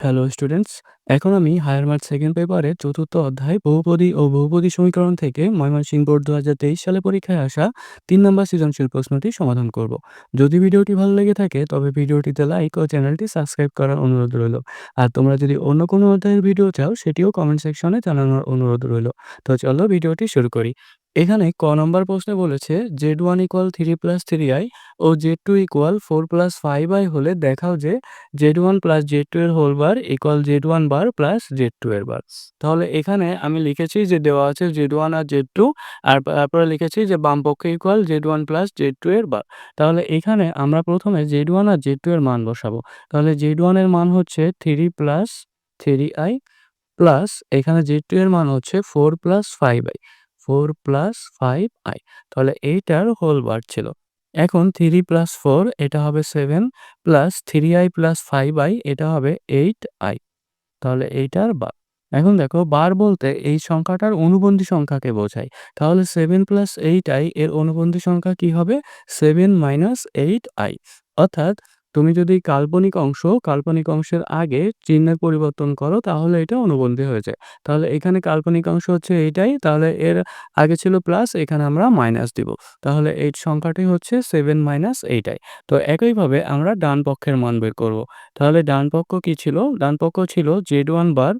Hello students এখন আমি higher March second পেপারে চতুর্থ অধ্যায় বহুপদী ও বহুপদী সমীকরণ থেকে ময়মনসিংহ বোর্ড দু হাজার তেইশ সালে পরীক্ষায় আসা তিন নম্বর সৃজনশীল প্রশ্নটি সমাধান করব। যদি ভিডিওটি ভালো লেগে থাকে, তবে ভিডিওটিতে লাইক ও চ্যানেলটি সাবস্ক্রাইব করার অনুরোধ রইল। আর তোমরা যদি অন্য কোনো অধ্যায়ের ভিডিও চাও, সেটিও কমেন্ট সেকশনে জানানোর অনুরোধ রইল। তো চলো ভিডিওটি শুরু করি। এখানে ক নম্বর প্রশ্নে বলেছে Z one equal three plus three I O Z two equal four plus five I হলে দেখাও যে Z one plus Z two এর whole bar equal Z one bar plus Z two এর বার তাহলে এখানে আমি লিখেছি যে দেওয়া আছে জেড ওয়ান আর জেড টু আর তারপরে লিখেছি যে বাম পক্ষে equal Z one plus Z two এর বার তাহলে এখানে আমরা প্রথমে জেড ওয়ান আর জেড টু এর মান বসাবো। তাহলে জেড ওয়ানের মান হচ্ছে three plus three I plus এখানে জেড টু এর মান হচ্ছে four plus five I four plus five I তাহলে এইটার হোল বার ছিল। এখন থ্রি প্লাস ফোর এটা হবে seven plus three I plus five I এটা হবে এইট আই তাহলে এইটার বার এখন দেখো বার বলতে এই সংখ্যাটার অনুবন্ধী সংখ্যাকে বোঝায়। তাহলে সেভেন প্লাস এইট আই এর অনুবন্ধী সংখ্যা কি হবে? সেভেন মাইনাস এইট আই অর্থাৎ তুমি যদি কাল্পনিক অংশ, কাল্পনিক অংশের আগে চিহ্নের পরিবর্তন করো, তাহলে এটা অনুবন্ধী হয়ে যায়। তাহলে এখানে কাল্পনিক অংশ হচ্ছে এইটাই, তাহলে এর আগে ছিল প্লাস এখানে আমরা মাইনাস দিব। তাহলে এই সংখ্যাটি হচ্ছে সেভেন মাইনাস এইটাই। তো একইভাবে আমরা ডান পক্ষের মান বের করব। তাহলে ডান পক্ষ কি ছিল? ডান পক্ষ ছিল Z one bar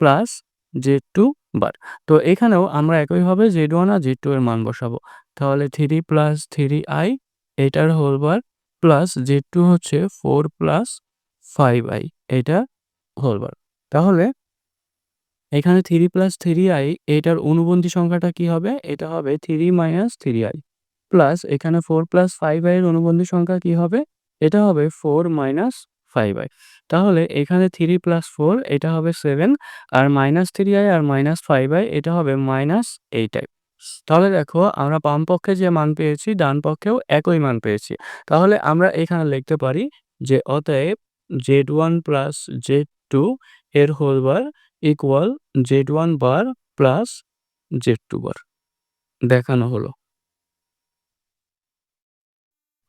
plus Z two bar তো এখানেও আমরা একইভাবে জেড ওয়ান আর জেড টু এর মান বসাবো। তাহলে থ্রি প্লাস থ্রি আই এটার whole bar plus Z two হচ্ছে ফোর প্লাস ফাইভ আই, এটা হোল বার। তাহলে এখানে থ্রি প্লাস থ্রি আই, এটার অনুবন্ধী সংখ্যাটা কি হবে? এটা হবে three minus three I. Plus এখানে ফোর প্লাস ফাইভ আই এর অনুবন্ধী সংখ্যা কি হবে? এটা হবে ফোর মাইনাস ফাইভ আই। তাহলে এখানে থ্রি প্লাস ফোর, এটা হবে সেভেন, আর মাইনাস থ্রি আই আর মাইনাস ফাইভ আই, এটা হবে মাইনাস এইট আই। তাহলে দেখো আমরা বাম পক্ষে যে মান পেয়েছি, ডান পক্ষেও একই মান পেয়েছি। তাহলে আমরা এখানে লিখতে পারি যে অতএব Z one plus Z two এর whole bar equal Z one bar plus Z two bar দেখানো হলো।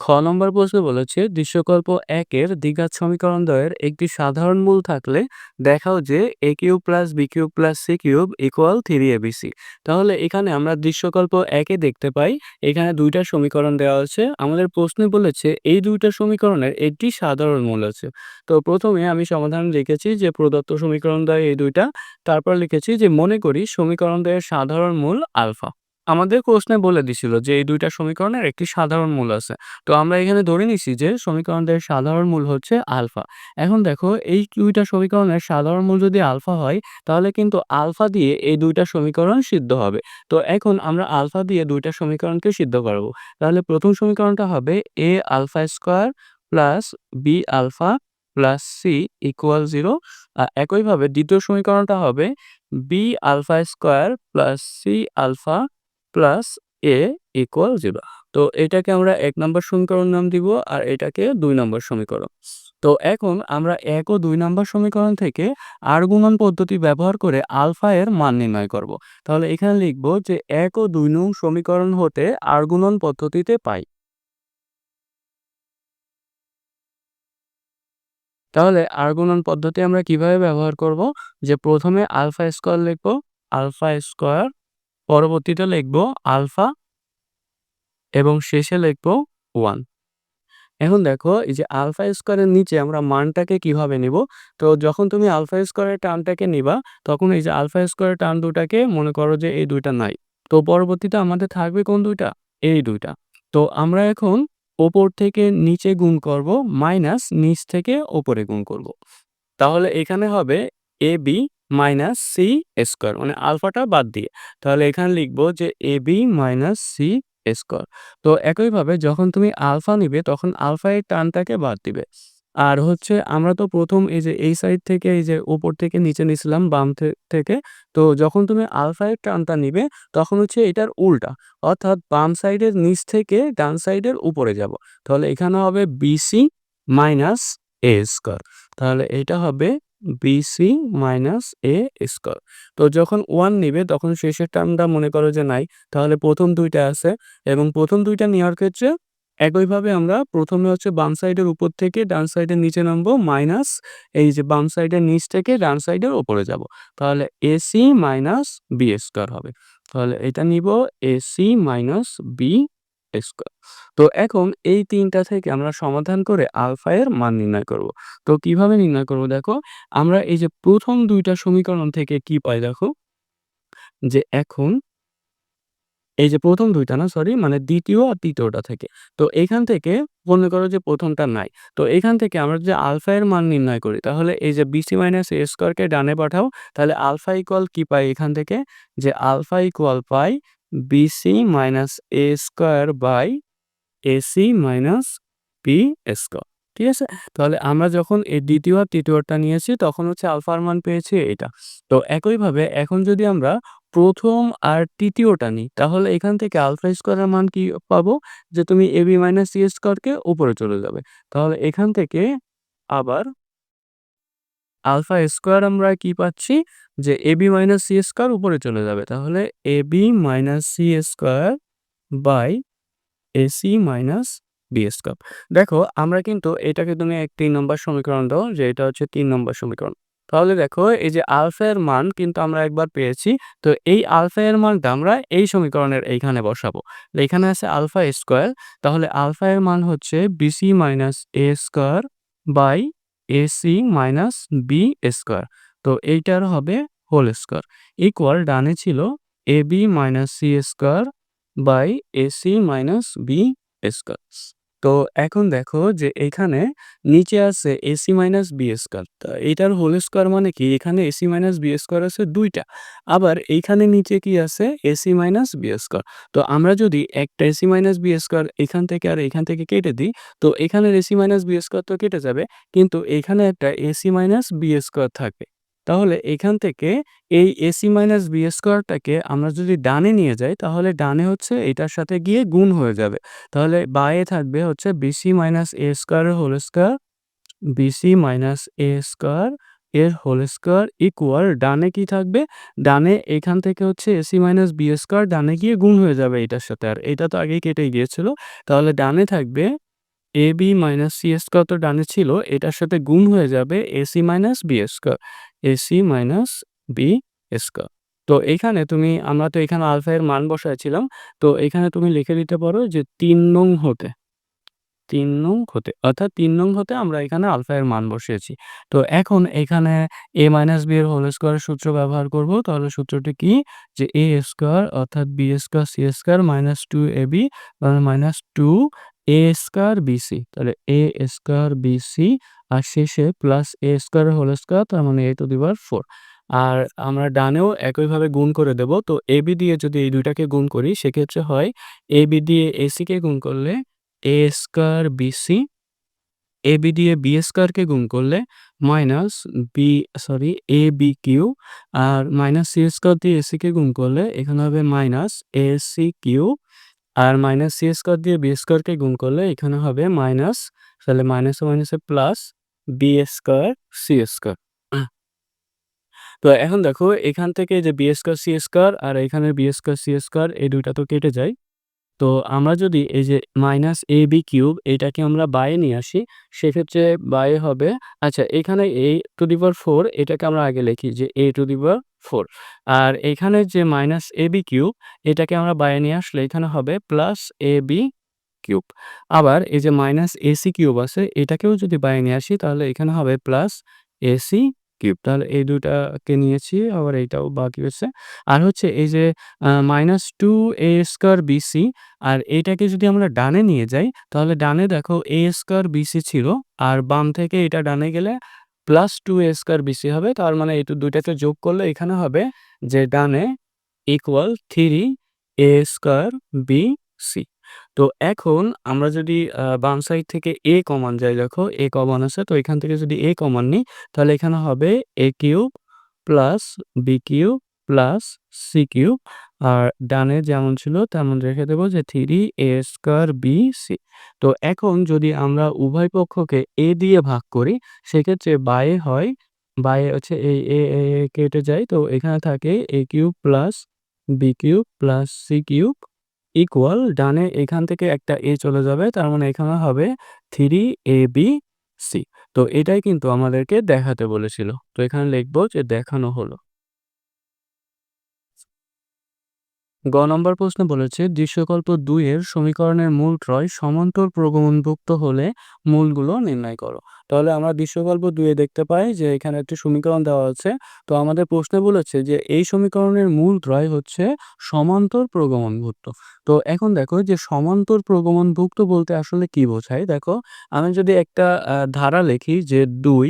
খ নম্বর প্রশ্নে বলেছে, দৃশ্যকল্প একের দ্বিঘাত সমীকরণ দ্বয়ের একটি সাধারণ মূল থাকলে দেখাও যে A cube plus B cube plus C cube equal three ABC তাহলে এখানে আমরা দৃশ্যকল্প একে দেখতে পাই, এখানে দুইটা সমীকরণ দেওয়া আছে। আমাদের প্রশ্নে বলেছে, এই দুইটা সমীকরণের একটি সাধারণ মূল আছে। তো প্রথমে আমি সমাধান লিখেছি যে প্রদত্ত সমীকরণ দ্বয় এই দুইটা, তারপর লিখেছি যে মনে করি সমীকরণ দ্বয়ের সাধারণ মূল আলফা। আমাদের প্রশ্নে বলে দিছিল যে, এই দুইটা সমীকরণের একটি সাধারণ মূল আছে। তো আমরা এখানে ধরে নিছি যে সমীকরণের সাধারণ মূল হচ্ছে আলফা। এখন দেখো, এই দুইটা সমীকরণের সাধারণ মূল যদি আলফা হয়, তাহলে কিন্তু আলফা দিয়ে এই দুইটা সমীকরণ সিদ্ধ হবে। তো এখন আমরা আলফা দিয়ে দুইটা সমীকরণকে সিদ্ধ করব। তাহলে প্রথম সমীকরণটা হবে A alpha square plus B alpha plus C equal zero. একইভাবে দ্বিতীয় সমীকরণটা হবে B alpha square plus C alpha plus A equal zero তো এটাকে আমরা এক নম্বর সমীকরণ নাম দিব আর এটাকে দুই নম্বর সমীকরণ। তো এখন আমরা এক ও দুই নম্বর সমীকরণ থেকে আর গুণন পদ্ধতি ব্যবহার করে আলফা এর মান নির্ণয় করব। তাহলে এখানে লিখব যে এক ও দুই নং সমীকরণ হতে আর গুণন পদ্ধতিতে পাই। তাহলে আর গুণন পদ্ধতি আমরা কীভাবে ব্যবহার করব? যে প্রথমে আলফা স্কোয়ার লিখব, আলফা স্কোয়ার পরবর্তীতে লিখব আলফা এবং শেষে লিখব ওয়ান। এখন দেখো, এই যে আলফা স্কোয়ারের নিচে আমরা মানটাকে কীভাবে নিব? তো যখন তুমি আলফা স্কোয়ারের টার্মটাকে নিবা, তখন এই যে আলফা স্কোয়ারের টার্ম দুটাকে মনে করো যে এই দুইটা নাই। তো পরবর্তীতে আমাদের থাকবে কোন দুইটা? এই দুইটা। তো আমরা এখন ওপর থেকে নিচে গুণ করব, মাইনাস নিচ থেকে ওপরে গুণ করব। তাহলে এখানে হবে A B minus C square মানে আলফাটা বাদ দিয়ে। তাহলে এখানে লিখব যে A B minus C square. তো একইভাবে যখন তুমি আলফা নিবে, তখন আলফা এর টানটাকে বাদ দিবে। আর হচ্ছে আমরা তো প্রথম এই যে এই সাইড থেকে, এই যে উপর থেকে নিচে নিছিলাম, বাম থেকে। তো যখন তুমি আলফা টানটা নিবে, তখন হচ্ছে এটার উল্টা, অর্থাৎ বাম সাইডের নিচ থেকে ডান সাইডের উপরে যাব। তাহলে এখানে হবে বিসি মাইনাস এ স্কোয়ার। তাহলে এটা হবে বিসি মাইনাস এ স্কোয়ার তো যখন ওয়ান নিবে, তখন শেষের টার্মটা মনে করো যে নাই, তাহলে প্রথম দুইটা আছে এবং প্রথম দুইটা নেওয়ার ক্ষেত্রে একইভাবে আমরা প্রথমে হচ্ছে বাম সাইডের উপর থেকে ডান সাইডের নিচে নামবো মাইনাস এই যে বাম সাইডের নিচ থেকে ডান সাইডের ওপরে যাব। তাহলে এসি মাইনাস বি স্কোয়ার হবে। তাহলে এটা নিব এসি মাইনাস বি তো এখন এই তিনটা থেকে আমরা সমাধান করে আলফা এর মান নির্ণয় করব। তো কীভাবে নির্ণয় করব দেখো? আমরা এই যে প্রথম দুইটা সমীকরণ থেকে কি পাই দেখো? যে এখন এই যে প্রথম দুইটা না সরি মানে দ্বিতীয় আর তৃতীয়টা থেকে। তো এখান থেকে মনে করো যে প্রথমটা নাই। তো এখান থেকে আমরা যে আলফা এর মান নির্ণয় করি, তাহলে এই যে বিসি মাইনাস এ স্কোয়ারকে ডানে পাঠাও, তাহলে আলফা ইকুয়াল কি পাই এখান থেকে? যে alpha equal pi BC minus A square by AC minus B square ঠিক আছে? তাহলে আমরা যখন এই দ্বিতীয় আর তৃতীয়টা নিয়েছি, তখন হচ্ছে আলফার মান পেয়েছি এটা তো একইভাবে এখন যদি আমরা প্রথম আর তৃতীয়টা নিই, তাহলে এখান থেকে আলফা স্কোয়ারের মান কি পাবো? যে তুমি এ বি মাইনাস সি স্কোয়ারকে উপরে চলে যাবে। তাহলে এখান থেকে আবার আলফা স্কোয়ার আমরা কি পাচ্ছি? যে A B minus C square উপরে চলে যাবে। তাহলে A B minus C square by AC minus B square. দেখো, আমরা কিন্তু এটাকে তুমি এক তিন নম্বর সমীকরণ দাও, যে এটা হচ্ছে তিন নম্বর সমীকরণ। তাহলে দেখো, এই যে আলফা এর মান কিন্তু আমরা একবার পেয়েছি। তো এই আলফা এর মানটা আমরা এই সমীকরণের এইখানে বসাবো। এখানে আছে আলফা স্কোয়ার। তাহলে আলফা এর মান হচ্ছে BC minus A square by AC minus B square তো এইটার হবে হোল স্কোয়ার ইকুয়াল ডানে ছিল A B minus C square by AC minus B square তো এখন দেখো যে এখানে নিচে আছে এসি মাইনাস বি স্কোয়ার এইটার হোল স্কোয়ার মানে কি? এখানে এসি মাইনাস বি স্কোয়ার আছে দুইটা। আবার এইখানে নিচে কি আছে? এসি মাইনাস বি স্কোয়ার তো আমরা যদি একটা এসি মাইনাস বি স্কোয়ার এখান থেকে আর এখান থেকে কেটে দিই, তো এখানে এসি মাইনাস বি স্কোয়ার তো কেটে যাবে, কিন্তু এখানে একটা এসি মাইনাস বি স্কোয়ার থাকবে তাহলে এখান থেকে এই এসি মাইনাস বি স্কোয়ারটাকে আমরা যদি ডানে নিয়ে যাই, তাহলে ডানে হচ্ছে এটার সাথে গিয়ে গুণ হয়ে যাবে। তাহলে বায়ে থাকবে হচ্ছে বিসি মাইনাস এ স্কোয়ারের whole square BC minus A square এর হোল স্কোয়ার ইকুয়াল ডানে কি থাকবে? ডানে এখান থেকে হচ্ছে এসি মাইনাস বি স্কোয়ার ডানে গিয়ে গুণ হয়ে যাবে এটার সাথে। আর এটা তো আগেই কেটে গিয়েছিল। তাহলে ডানে থাকবে A B minus C square তো ডানে ছিল, এটার সাথে গুণ হয়ে যাবে AC minus B square AC minus B square তো এখানে তুমি, আমরা তো এখানে আলফা এর মান বসাইছিলাম, তো এখানে তুমি লিখে দিতে পারো যে তিন নং হতে, তিন নং হতে, অর্থাৎ তিন নং হতে আমরা এখানে আলফা এর মান বসিয়েছি। তো এখন এখানে এ মাইনাস বি এর হোল স্কোয়ারের সূত্র ব্যবহার করব, তাহলে সূত্রটি কি? যে এ স্কোয়ার অর্থাৎ B square C square minus two A B minus two A square BC তাহলে এ স্কোয়ার বিসি আর শেষে plus A square whole square তার মানে এ টু দি পাওয়ার ফোর আর আমরা ডানেও একইভাবে গুণ করে দেব, তো এ বি দিয়ে যদি এই দুইটাকে গুণ করি, সেক্ষেত্রে হয় এ বি দিয়ে এসিকে গুণ করলে A square BC A B দিয়ে বি স্কোয়ারকে গুণ করলে minus B sorry A B cube R minus C square দিয়ে এসিকে গুণ করলে এখানে হবে মাইনাস এ সি কিউ আর মাইনাস সি স্কোয়ার দিয়ে বি স্কোয়ারকে গুণ করলে এখানে হবে মাইনাস তাহলে মাইনাসে মাইনাসে plus B square C square তো এখন দেখো, এখান থেকে যে বি স্কোয়ার সি স্কোয়ার আর এখানে বি স্কোয়ার সি স্কোয়ার এই দুইটা তো কেটে যায়। তো আমরা যদি এই যে মাইনাস এ বি কিউব এটাকে আমরা বাইরে নিয়ে আসি, সেক্ষেত্রে বাইরে হবে আচ্ছা এখানে এ টু দি পাওয়ার ফোর এটাকে আমরা আগে লিখি যে এ টু দি পাওয়ার ফোর। আর এখানে যে মাইনাস এ বি কিউব, এটাকে আমরা বাইরে নিয়ে আসলে এখানে হবে প্লাস এ বি কিউব। আবার এই যে মাইনাস এসি কিউব আছে, এটাকেও যদি বাইরে নিয়ে আসি, তাহলে এখানে হবে প্লাস এসি কিউব। তাহলে এই দুটাকে নিয়েছি, আবার এইটাও বাকি হচ্ছে আর হচ্ছে এই যে minus two A square BC আর এইটাকে যদি আমরা ডানে নিয়ে যাই, তাহলে ডানে দেখো এ স্কোয়ার বিসি ছিল, আর বাম থেকে এটা ডানে গেলে plus two A square BC হবে, তার মানে এই দুইটাকে যোগ করলে এখানে হবে যে ডানে equal three A square B C তো এখন আমরা যদি বাম সাইড থেকে এ কমান যাই, দেখো এ কমান আছে, তো এখান থেকে যদি এ কমান নিই, তাহলে এখানে হবে A cube plus B cube plus C cube আর ডানে যেমন ছিল তেমন রেখে দেবো যে three A square B C তো এখন যদি আমরা উভয় পক্ষকে এ দিয়ে ভাগ করি, সেক্ষেত্রে বায়ে হয় বায়ে হচ্ছে এই এ কেটে যায়। তো এখানে থাকে A cube plus B cube plus C cube equal ডানে এখান থেকে একটা এ চলে যাবে, তার মানে এখানে হবে থ্রি এ বি সি তো এটাই কিন্তু আমাদেরকে দেখাতে বলেছিল। তো এখানে লিখব যে দেখানো হলো। গ নম্বর প্রশ্ন বলেছে, দৃশ্যকল্প দুই এর সমীকরণের মূল ত্রয় সমান্তর প্রগমনভুক্ত হলে মূলগুলো নির্ণয় করো। তাহলে আমরা দৃশ্যকল্প দুয়ে দেখতে পাই যে এখানে একটি সমীকরণ দেওয়া আছে। তো আমাদের প্রশ্নে বলেছে যে এই সমীকরণের মূল ত্রয় হচ্ছে সমান্তর প্রগমনভুক্ত। তো এখন দেখো যে সমান্তর প্রগমনভুক্ত বলতে আসলে কি বোঝায়? দেখো, আমি যদি একটা ধারা লিখি যে দুই,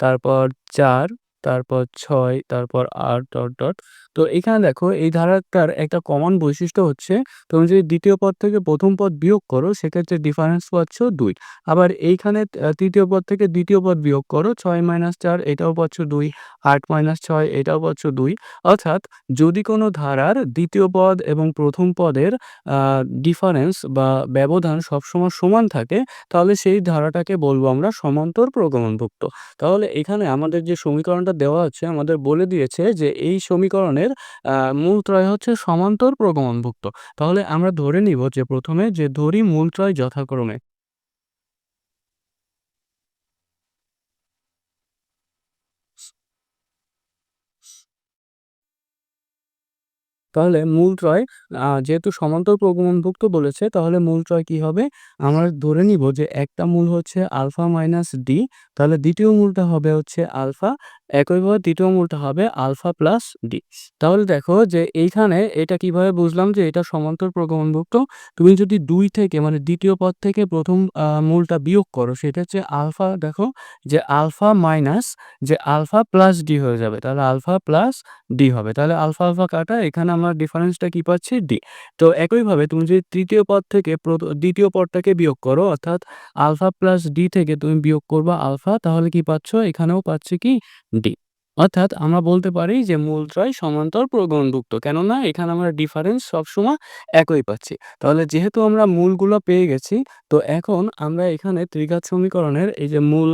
তারপর চার তারপর ছয়, তারপর আট ডট ডট। তো এখানে দেখো এই ধারাটার একটা কমন বৈশিষ্ট্য হচ্ছে তুমি যদি দ্বিতীয় পদ থেকে প্রথম পদ বিয়োগ করো, সেক্ষেত্রে ডিফারেন্স পাচ্ছ দুই। আবার এইখানে তৃতীয় পদ থেকে দ্বিতীয় পদ বিয়োগ করো, ছয় মাইনাস চার, এটাও পাচ্ছ দুই, আট মাইনাস ছয়, এটাও পাচ্ছ দুই। অর্থাৎ যদি কোনো ধারার দ্বিতীয় পদ এবং প্রথম পদের ডিফারেন্স বা ব্যবধান সবসময় সমান থাকে, তাহলে সেই ধারাটাকে বলব আমরা সমান্তর প্রগমনভুক্ত তাহলে এখানে আমাদের যে সমীকরণটা দেওয়া আছে, আমাদের বলে দিয়েছে যে এই সমীকরণের মূল মূলত্রয় হচ্ছে সমান্তর প্রগমনভুক্ত। তাহলে আমরা ধরে নিব যে প্রথমে যে ধরি মূল মূলত্রয় যথাক্রমে। তাহলে মূলত্রয় যেহেতু সমান্তর প্রগমনভুক্ত বলেছে, তাহলে মূলত্রয় কি হবে? আমরা ধরে নিব যে একটা মূল হচ্ছে আলফা মাইনাস ডি, তাহলে দ্বিতীয় মূলটা হবে হচ্ছে আলফা একইভাবে দ্বিতীয় মূলটা হবে আলফা প্লাস ডি। তাহলে দেখো যে এইখানে এটা কীভাবে বুঝলাম যে এটা সমান্তর প্রগমনভুক্ত তুমি যদি দুই থেকে মানে দ্বিতীয় পদ থেকে প্রথম মূলটা বিয়োগ করো, সেটা হচ্ছে আলফা, দেখো যে আলফা মাইনাস যে আলফা প্লাস ডি হয়ে যাবে, তাহলে আলফা প্লাস ডি হবে। তাহলে আলফা আলফা কাটা, এখানে আমরা ডিফারেন্সটা কি পাচ্ছি? ডি তো একইভাবে তুমি যদি তৃতীয় পদ থেকে দ্বিতীয় পদটাকে বিয়োগ করো, অর্থাৎ আলফা প্লাস ডি থেকে তুমি বিয়োগ করবা আলফা, তাহলে কি পাচ্ছ? এখানেও পাচ্ছে কি? ডি অর্থাৎ আমরা বলতে পারি যে মূলত্রয় সমান্তর প্রগণভুক্ত কেননা এখানে আমরা ডিফারেন্স সবসময় একই পাচ্ছি। তাহলে যেহেতু আমরা মূলগুলো পেয়ে গেছি, তো এখন আমরা এখানে ত্রিঘাত সমীকরণের এই যে মূল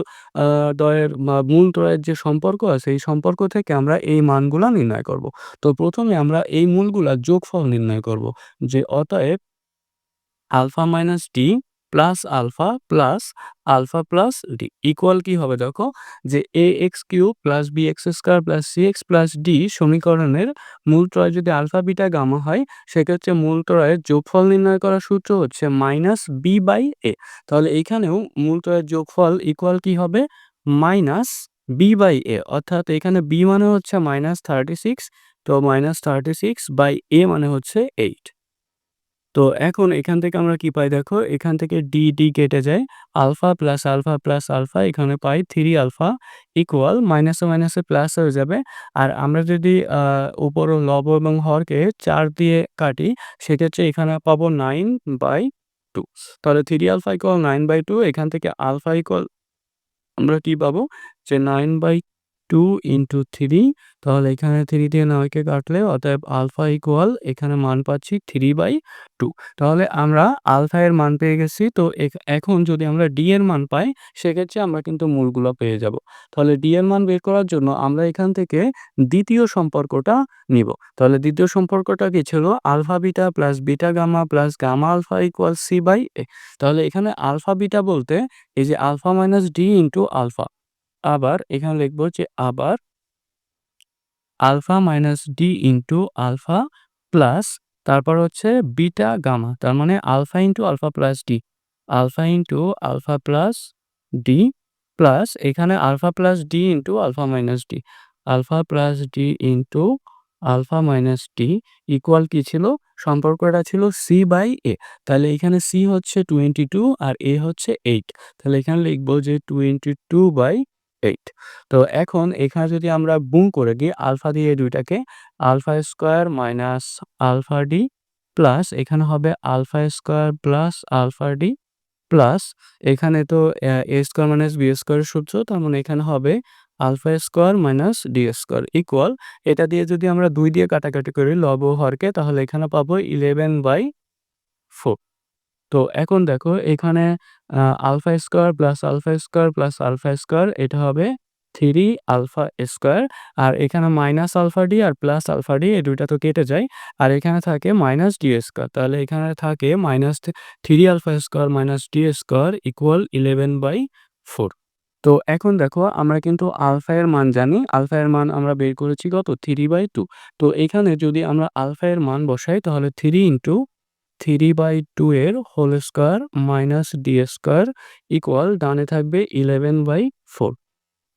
দয়ের বা মূল ত্রয়ের যে সম্পর্ক আছে, এই সম্পর্ক থেকে আমরা এই মানগুলা নির্ণয় করব। তো প্রথমে আমরা এই মূলগুলা যোগফল নির্ণয় করব, যে অতএব alpha minus D plus alpha plus alpha plus D equal কি হবে দেখো? যে A X cube plus B X square plus C X plus D সমীকরণের মূল ত্রয় যদি আলফা বিটা গামা হয়, সেক্ষেত্রে মূল ত্রয়ের যোগফল নির্ণয় করার সূত্র হচ্ছে মাইনাস বি বাই এ তাহলে এইখানেও মূল ত্রয়ের যোগফল ইকুয়াল কি হবে? মাইনাস বি বাই এ অর্থাৎ এখানে বি মানে হচ্ছে মাইনাস থার্টি সিক্স তো minus thirty six by A মানে হচ্ছে এইট তো এখন এখান থেকে আমরা কি পাই? দেখো, এখান থেকে ডি ডি কেটে যায়। Alpha plus alpha plus alpha, এখানে পাই থ্রি আলফা ইকুয়াল মাইনাসে মাইনাসে প্লাস হয়ে যাবে। আর আমরা যদি উপর লব এবং হরকে চার দিয়ে কাটি, সেক্ষেত্রে এখানে পাবো নাইন বাই টু তাহলে three alpha equal nine by two এখান থেকে আলফা ইকুয়াল আমরা কি পাবো? যে nine by two into three তাহলে এখানে থ্রি দিয়ে নয়কে কাটলে, অতএব আলফা ইকুয়াল এখানে মান পাচ্ছি থ্রি বাই টু তাহলে আমরা আলফা এর মান পেয়ে গেছি, তো এখন যদি আমরা ডি এর মান পাই, সেক্ষেত্রে আমরা কিন্তু মূলগুলো পেয়ে যাব। তাহলে ডি এর মান বের করার জন্য আমরা এখান থেকে দ্বিতীয় সম্পর্কটা নিব। তাহলে দ্বিতীয় সম্পর্কটা কি ছিল? Alpha beta plus beta gamma plus gamma alpha equal C by A তাহলে এখানে আলফা বিটা বলতে এই যে alpha minus D into alpha আবার এখানে লিখব যে আবার alpha minus D into alpha plus তারপর হচ্ছে বিটা গামা, তার মানে alpha into alpha plus D alpha into alpha plus D plus এখানে alpha plus D into alpha minus D alpha plus D into alpha minus D equal কি ছিল? সম্পর্কটা ছিল C by A তাহলে এখানে C হচ্ছে টোয়েন্টি টু আর এ হচ্ছে eight তাহলে এখানে লিখব যে টোয়েন্টি টু বাই এইট তো এখন এখানে যদি আমরা বুম করে দিই আলফা দিয়ে দুইটাকে alpha square minus alpha D plus এখানে হবে alpha square plus alpha D plus এখানে তো, এ স্কোয়ার মাইনাস বি স্কোয়ারের সূত্র, তার মানে এখানে হবে alpha square minus D square equal এটা দিয়ে যদি আমরা দুই দিয়ে কাটাকাটি করি লব হরকে, তাহলে এখানে পাবো ইলেভেন বাই ফোর তো এখন দেখো এখানে alpha square plus alpha square plus alpha square, এটা হবে থ্রি আলফা স্কোয়ার। আর এখানে মাইনাস আলফা ডি আর প্লাস আলফা ডি, এই দুইটা তো কেটে যায়। আর এখানে থাকে মাইনাস ডি স্কোয়ার, তাহলে এখানে থাকে minus three alpha square minus D square equal eleven by four তো এখন দেখো, আমরা কিন্তু আলফা এর মান জানি। আলফা এর মান আমরা বের করেছি কত? Three by two. তো এখানে যদি আমরা আলফা এর মান বসাই, তাহলে three into three by two এর whole square minus D square equal ডানে থাকবে ইলেভেন বাই ফোর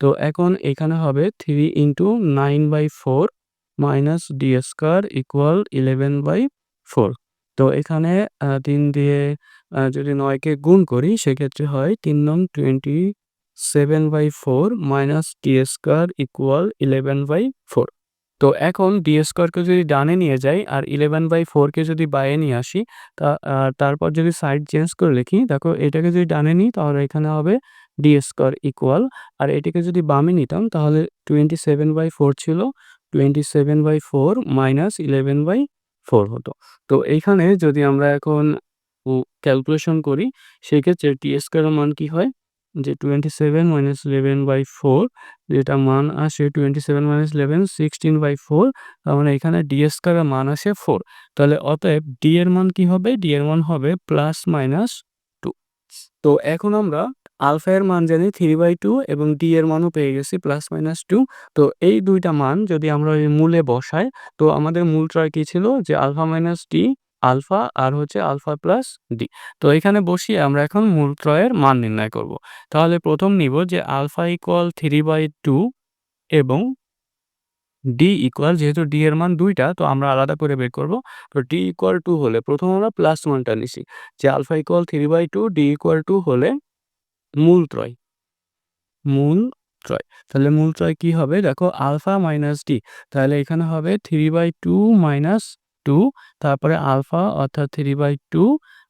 তো এখন এখানে হবে three into nine by four minus D square equal eleven by four তো এখানে তিন দিয়ে যদি নয়কে গুণ করি, সেক্ষেত্রে হয় তিন নং twenty seven by four minus D square equal eleven by four তো এখন ডি স্কোয়ারকে যদি ডানে নিয়ে যাই আর ইলেভেন বাই ফোরকে যদি বাইরে নিয়ে আসি, তা তারপর যদি সাইড চেঞ্জ করে লিখি, দেখো এটাকে যদি ডানে নিই, তাহলে এখানে হবে ডি স্কোয়ার ইকুয়াল আর এটাকে যদি বামে নিতাম, তাহলে টোয়েন্টি সেভেন বাই ফোর ছিল twenty seven by four minus eleven by four হতো। তো এইখানে যদি আমরা এখন ক্যালকুলেশন করি, সেক্ষেত্রে টি স্কোয়ারের মান কি হয়? যে twenty seven minus eleven by four যেটা মান আসে twenty seven minus eleven sixteen by four তার মানে এখানে ডি মান আসে ফোর তাহলে অতএব ডি এর মান কি হবে? ডি এর মান হবে প্লাস মাইনাস টু তো এখন আমরা আলফা এর মান জানি থ্রি বাই টু এবং ডি এর মানও পেয়ে গেছি প্লাস মাইনাস টু তো এই দুইটা মান যদি আমরা মূলে বসাই, তো আমাদের মূল ট্রয় কী ছিল? যে আলফা মাইনাস ডি আলফা আর হচ্ছে আলফা প্লাস ডি। তো এখানে বসিয়ে আমরা এখন মূল ত্রয়ের মান নির্ণয় করব। তাহলে প্রথম নিব যে alpha equal three by two এবং ডি ইকুয়াল যেহেতু ডি এর মান দুইটা, তো আমরা আলাদা করে বের করব। তো ডি ইকুয়াল টু হলে প্রথম আমরা প্লাস ওয়ানটা নিছি, যে alpha equal three by two D equal two হলে মূল ত্রয় মূল ত্রয় তাহলে মূল ত্রয় কি হবে? দেখো আলফা মাইনাস ডি তাহলে এখানে হবে three by two minus two তারপরে আলফা অর্থাৎ থ্রি বাই টু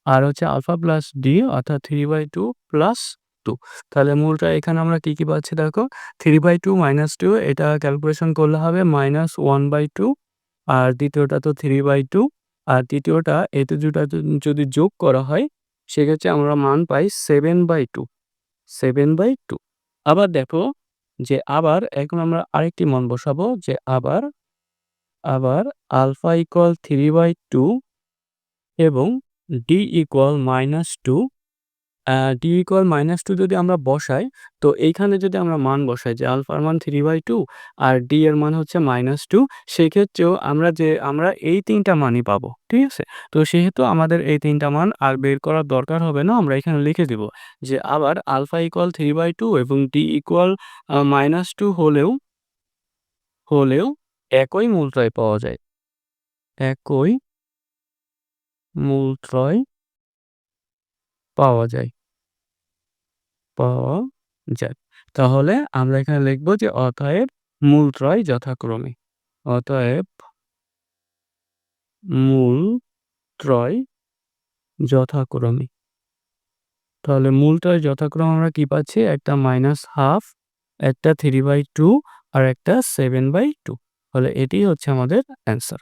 আর হচ্ছে আলফা প্লাস ডি অর্থাৎ three by two plus two তাহলে মূলটা এখানে আমরা কি কি পাচ্ছি দেখো? Three by two minus two এটা ক্যালকুলেশন করলে হবে মাইনাস ওয়ান বাই টু আর দ্বিতীয়টা তো থ্রি বাই টু আর তৃতীয়টা এতে দুটা যদি যোগ করা হয়, সেক্ষেত্রে আমরা মান পাই seven by two seven by two আবার দেখো যে আবার এখন আমরা আরেকটি মান বসাবো যে আবার আবার alpha equal three by two এবং D equal minus two D equal minus two যদি আমরা বসাই, তো এইখানে যদি আমরা মান বসাই যে আলফার মান থ্রি বাই টু আর ডি এর মান হচ্ছে মাইনাস টু, সেক্ষেত্রেও আমরা যে, আমরা এই তিনটা মানই পাবো, ঠিক আছে? তো সেহেতু আমাদের এই তিনটা মান আর বের করার দরকার হবে না, আমরা এখানে লিখে দিব যে আবার alpha equal three by two এবং ডি ইকুয়াল মাইনাস টু হলেও হলেও একই মূলত্রয় পাওয়া যায়। একই মূলত্রয় পাওয়া যায়। পাওয়া যায়। তাহলে আমরা এখানে লিখব যে অতএব মূলত্রয় যথাক্রমে। অতএব মূল ত্রয় যথাক্রমে। তাহলে মূল মূলত্রয় যথাক্রমে আমরা কি পাচ্ছি? একটা মাইনাস হাফ একটা থ্রি বাই টু আর একটা সেভেন বাই টু তাহলে এটি হচ্ছে আমাদের অ্যান্সার